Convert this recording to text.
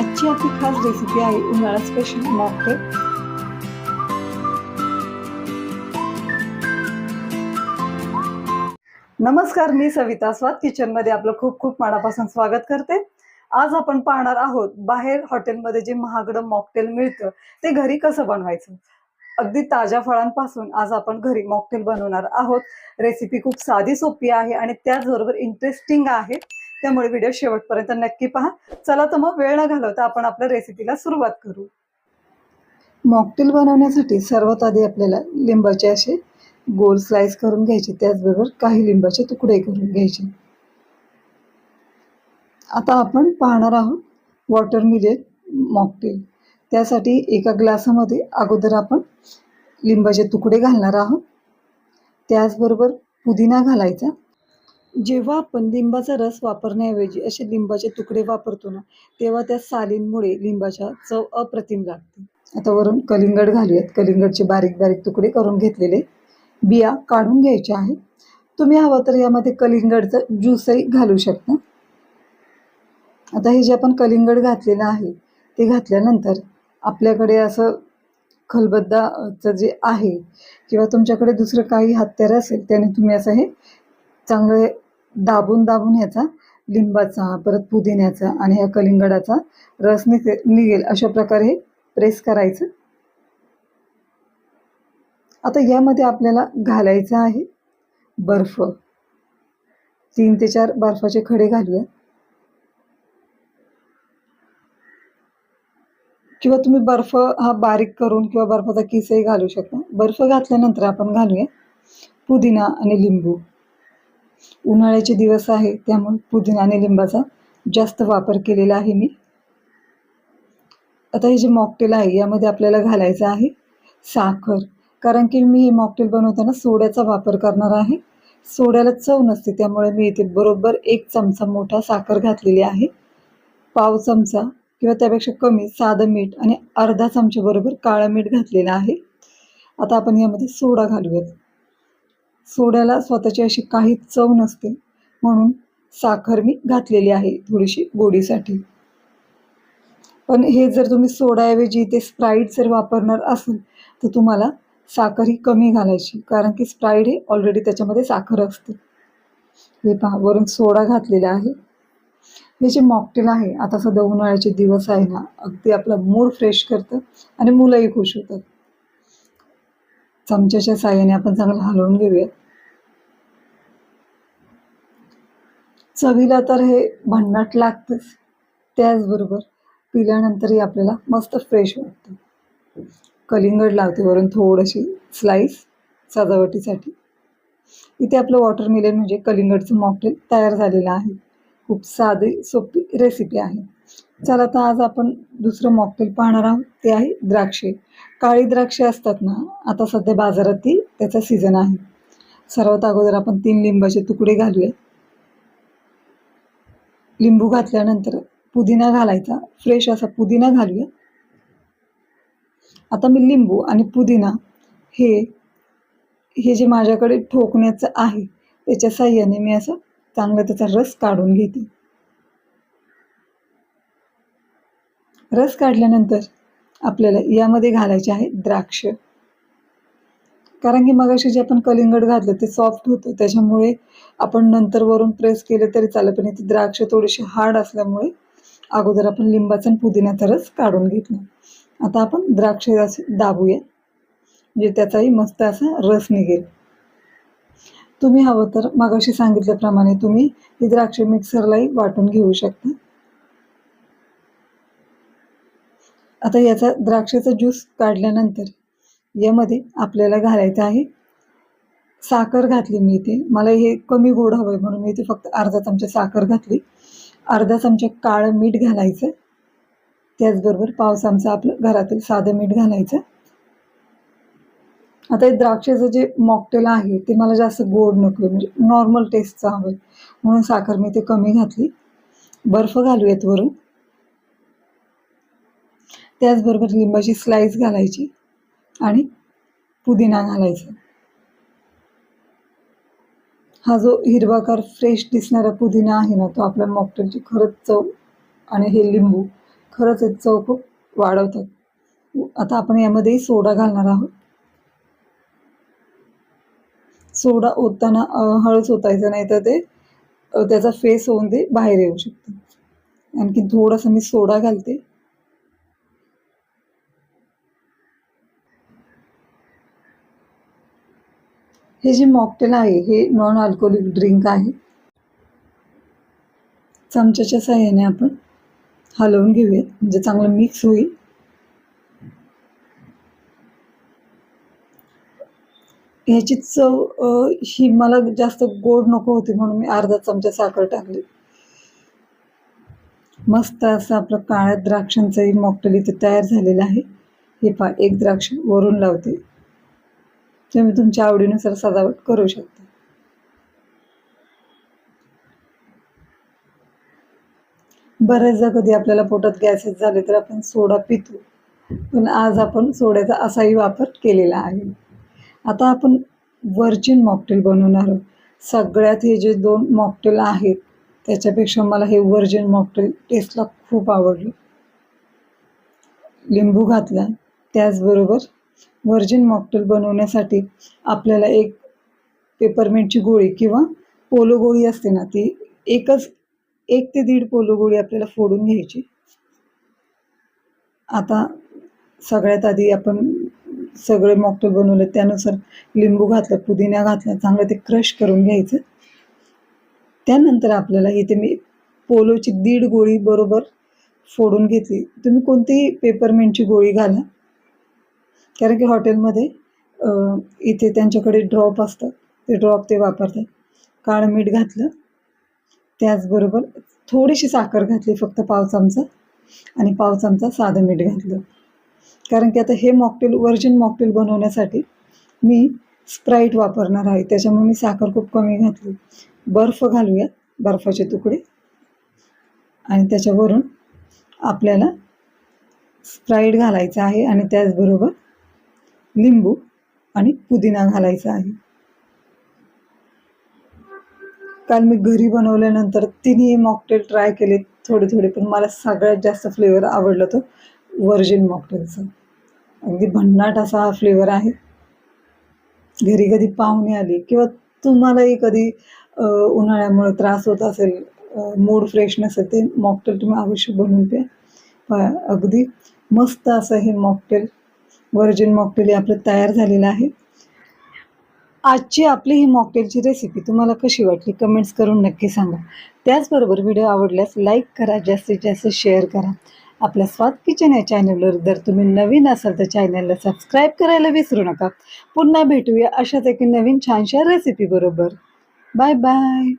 आजची अशी खास रेसिपी आहे उन्हाळा स्पेशल मॉकटेल नमस्कार मी सविता स्वाद किचनमध्ये आपलं खूप खूप मनापासून स्वागत करते. आज आपण पाहणार आहोत बाहेर हॉटेलमध्ये जे महागडं मॉकटेल मिळतं ते घरी कसं बनवायचं? अगदी ताज्या फळांपासून आज आपण घरी मॉकटेल बनवणार आहोत. रेसिपी खूप साधी सोपी आहे आणि त्याचबरोबर इंटरेस्टिंग आहे. त्यामुळे व्हिडिओ शेवटपर्यंत नक्की पहा. चला तर मग वेळ न घालवता आपण आपल्या रेसिपीला सुरुवात करू. मॉकटेल बनवण्यासाठी सर्वात आधी आपल्याला लिंबाचे असे गोल स्लाइस करून घ्यायचे. त्याचबरोबर काही लिंबाचे तुकडे करून घ्यायचे. आता आपण पाहणार आहोत वॉटर मिलेट मॉकटेल त्यासाठी एका ग्लासामध्ये अगोदर आपण लिंबाचे तुकडे घालणार आहोत. त्याचबरोबर पुदिना घालायचा. जेव्हा आपण लिंबाचा रस वापरण्याऐवजी असे लिंबाचे तुकडे वापरतो ना तेव्हा त्या सालींमुळे लिंबाच्या चव अप्रतिम लागते. आता वरून कलिंगड घालूयात. कलिंगडचे बारीक बारीक तुकडे करून घेतलेले. बिया काढून घ्यायच्या आहेत. तुम्ही हवं तर यामध्ये कलिंगडचं ज्यूसही घालू शकता. आता हे जे आपण कलिंगड घातलेलं आहे ते घातल्यानंतर आपल्याकडे असं खलबद्दाचं जे आहे किंवा तुमच्याकडे दुसरं काही हत्यार असेल त्याने तुम्ही असं हे चांगलं दाबून दाबून ह्याचा लिंबाचा परत पुदिन्याचा आणि ह्या कलिंगडाचा रस निघ निघेल अशा प्रकारे हे प्रेस करायचं. आता यामध्ये आपल्याला घालायचं आहे बर्फ. तीन ते चार बर्फाचे खडे घालूया. किंवा तुम्ही बर्फ हा बारीक करून किंवा बर्फाचा किसही घालू शकता. बर्फ घातल्यानंतर आपण घालूया पुदिना आणि लिंबू. उन्हाळ्याचे दिवस आहे त्यामुळे पुदिना आणि लिंबाचा जास्त वापर केलेला आहे मी. आता हे जे मॉकटेल आहे यामध्ये आपल्याला घालायचं आहे साखर. कारण की मी हे मॉकटेल बनवताना सोड्याचा वापर करणार आहे. सोड्याला चव नसते त्यामुळे मी इथे बरोबर एक चमचा मोठा साखर घातलेली आहे. पाव चमचा किंवा त्यापेक्षा कमी साधं मीठ आणि अर्धा चमच्याबरोबर काळं मीठ घातलेलं आहे. आता आपण यामध्ये सोडा घालूयात. सोड्याला स्वतःची अशी काही चव नसते. म्हणून साखर मी घातलेली आहे थोडीशी गोडीसाठी. पण हे जर तुम्ही सोड्याऐवजी ते स्प्राईट जर वापरणार असेल तर तुम्हाला साखर ही कमी घालायची कारण की स्प्राईड हे ऑलरेडी त्याच्यामध्ये साखर असते. हे पहा वरून सोडा घातलेला आहे. हे जे मॉकटेल आहे आता सध्या उन्हाळ्याचे दिवस आहे ना अगदी आपला मूड फ्रेश करतं आणि मुलंही खुश होतात. चमच्याच्या साह्याने आपण चांगलं हलवून घेऊयात. चवीला तर हे भन्नाट लागतंच. त्याचबरोबर पिल्यानंतरही आपल्याला मस्त फ्रेश वाटतं. कलिंगड लावते वरून थोडीशी स्लाईस सजावटीसाठी. इथे आपलं वॉटरमेलन म्हणजे कलिंगडचं मॉकटेल तयार झालेलं आहे. खूप साधी सोपी रेसिपी आहे. चला तर आज आपण दुसरं मॉकटेल पाहणार आहोत. ते आहे द्राक्षे. काळी द्राक्षे असतात ना आता सध्या बाजारात ती त्याचा सीझन आहे. सर्वात अगोदर आपण तीन लिंबाचे तुकडे घालूया लिंबू घातल्यानंतर पुदिना घालायचा. फ्रेश असा पुदिना घालूया. आता मी लिंबू आणि पुदिना हे हे जे माझ्याकडे ठोकण्याचं आहे त्याच्या साह्याने मी असं चांगला त्याचा रस काढून घेते. रस काढल्यानंतर आपल्याला यामध्ये घालायचे आहे द्राक्ष. कारण की मगाशी जे आपण कलिंगड घातलं ते सॉफ्ट होतं. त्याच्यामुळे आपण नंतर वरून प्रेस केलं तरी चालेल. पण इथे द्राक्ष थोडीशी हार्ड असल्यामुळे अगोदर आपण लिंबाचा आणि पुदिन्याचा रस काढून घेतला. आता आपण द्राक्ष असे दाबूया. म्हणजे त्याचाही मस्त असा रस निघेल. तुम्ही हवं तर मागाशी सांगितल्याप्रमाणे तुम्ही ही द्राक्ष मिक्सरलाही वाटून घेऊ शकता. आता याचा द्राक्षाचा ज्यूस काढल्यानंतर यामध्ये आपल्याला घालायचं आहे. साखर घातली मी इथे. मला हे कमी गोड हवं आहे म्हणून मी इथे फक्त अर्धा चमचा साखर घातली. अर्धा चमचा काळं मीठ घालायचं. त्याचबरोबर पाव चमचा आपलं घरातील साधं मीठ घालायचं. आता हे द्राक्षाचं जे मॉकटेल आहे ते मला जास्त गोड नको म्हणजे नॉर्मल टेस्टचं हवं म्हणून साखर मी ते कमी घातली. बर्फ घालूयात वरून. त्याचबरोबर लिंबाची स्लाईस घालायची. आणि पुदिना घालायचा. हा जो हिरवागार फ्रेश दिसणारा पुदिना आहे ना तो आपल्या मॉकटेलची खरंच चव आणि हे लिंबू खरंच एक चव खूप वाढवतात. आता आपण यामध्ये सोडा घालणार आहोत. सोडा ओतताना हळूच ओतायचं नाही तर ते त्याचा फेस होऊन ते बाहेर येऊ शकतं. आणखी थोडासा मी सोडा घालते. हे जे मॉकटेल आहे हे नॉन अल्कोहोलिक ड्रिंक आहे. चमच्याच्या साह्याने आपण हलवून घेऊयात. म्हणजे चांगलं मिक्स होईल. ह्याची चव ही मला जास्त गोड नको होती म्हणून मी अर्धा चमचा साखर टाकली. मस्त असं आपलं काळ्या द्राक्षांचंही मॉकटेल इथे तयार झालेलं आहे. हे पा एक द्राक्ष वरून लावते. तुम्ही तुमच्या आवडीनुसार सजावट करू शकता. बऱ्याचदा कधी आपल्याला पोटात गॅसेस झाले तर आपण सोडा पितो. पण आज आपण सोड्याचा असाही वापर केलेला आहे. आता आपण व्हर्जिन मॉकटेल बनवणार आहोत. सगळ्यात हे जे दोन मॉकटेल आहेत त्याच्यापेक्षा मला हे व्हर्जिन मॉकटेल टेस्टला खूप आवडलं. लिंबू घातला त्याचबरोबर व्हर्जिन मॉकटेल बनवण्यासाठी आपल्याला एक पेपरमेंटची गोळी किंवा पोलो गोळी असते ना ती एकच एक ते दीड पोलो गोळी आपल्याला फोडून घ्यायची. आता सगळ्यात आधी आपण सगळे मॉकटेल बनवले त्यानुसार लिंबू घातलं पुदिना घातला चांगलं ते क्रश करून घ्यायचं. त्यानंतर आपल्याला इथे मी पोलोची दीड गोळी बरोबर फोडून घेतली. तुम्ही कोणतीही पेपरमेंटची गोळी घाला. कारण की हॉटेलमध्ये इथे त्यांच्याकडे ड्रॉप असतात. ते ड्रॉप ते वापरतात. काळं मीठ घातलं. त्याचबरोबर थोडीशी साखर घातली फक्त पाव चमचा. आणि पाव चमचा साधं मीठ घातलं. कारण की आता हे मॉकटेल व्हर्जिन मॉकटेल बनवण्यासाठी मी स्प्राईट वापरणार आहे. त्याच्यामुळे मी साखर खूप कमी घातली. बर्फ घालूयात बर्फाचे तुकडे. आणि त्याच्यावरून आपल्याला स्प्राईट घालायचं आहे. आणि त्याचबरोबर लिंबू आणि पुदिना घालायचा आहे. काल मी घरी बनवल्यानंतर तिन्ही मॉकटेल ट्राय केले थोडे थोडे पण मला सगळ्यात जास्त फ्लेवर आवडला तो व्हर्जिन मॉकटेलचा अगदी भन्नाट असा हा फ्लेवर आहे. घरी कधी पाहुणे आली किंवा तुम्हालाही कधी उन्हाळ्यामुळे त्रास होत असेल मूड फ्रेश नसेल ते मॉकटेल तुम्ही अवश्य बनवून प्या. प- अगदी मस्त असं हे मॉकटेल व्हर्जिन मॉकटेल आपलं तयार झालेलं आहे. आजची आपली ही मॉकटेलची रेसिपी तुम्हाला कशी वाटली? कमेंट्स करून नक्की सांगा. त्याचबरोबर व्हिडिओ आवडल्यास लाईक करा जास्तीत जास्त शेअर करा. आपल्या स्वाद किचन या चॅनलवर जर तुम्ही नवीन असाल तर चॅनलला सबस्क्राईब करायला विसरू नका. पुन्हा भेटूया अशाच एका नवीन छानशा रेसिपी बरोबर. Bye bye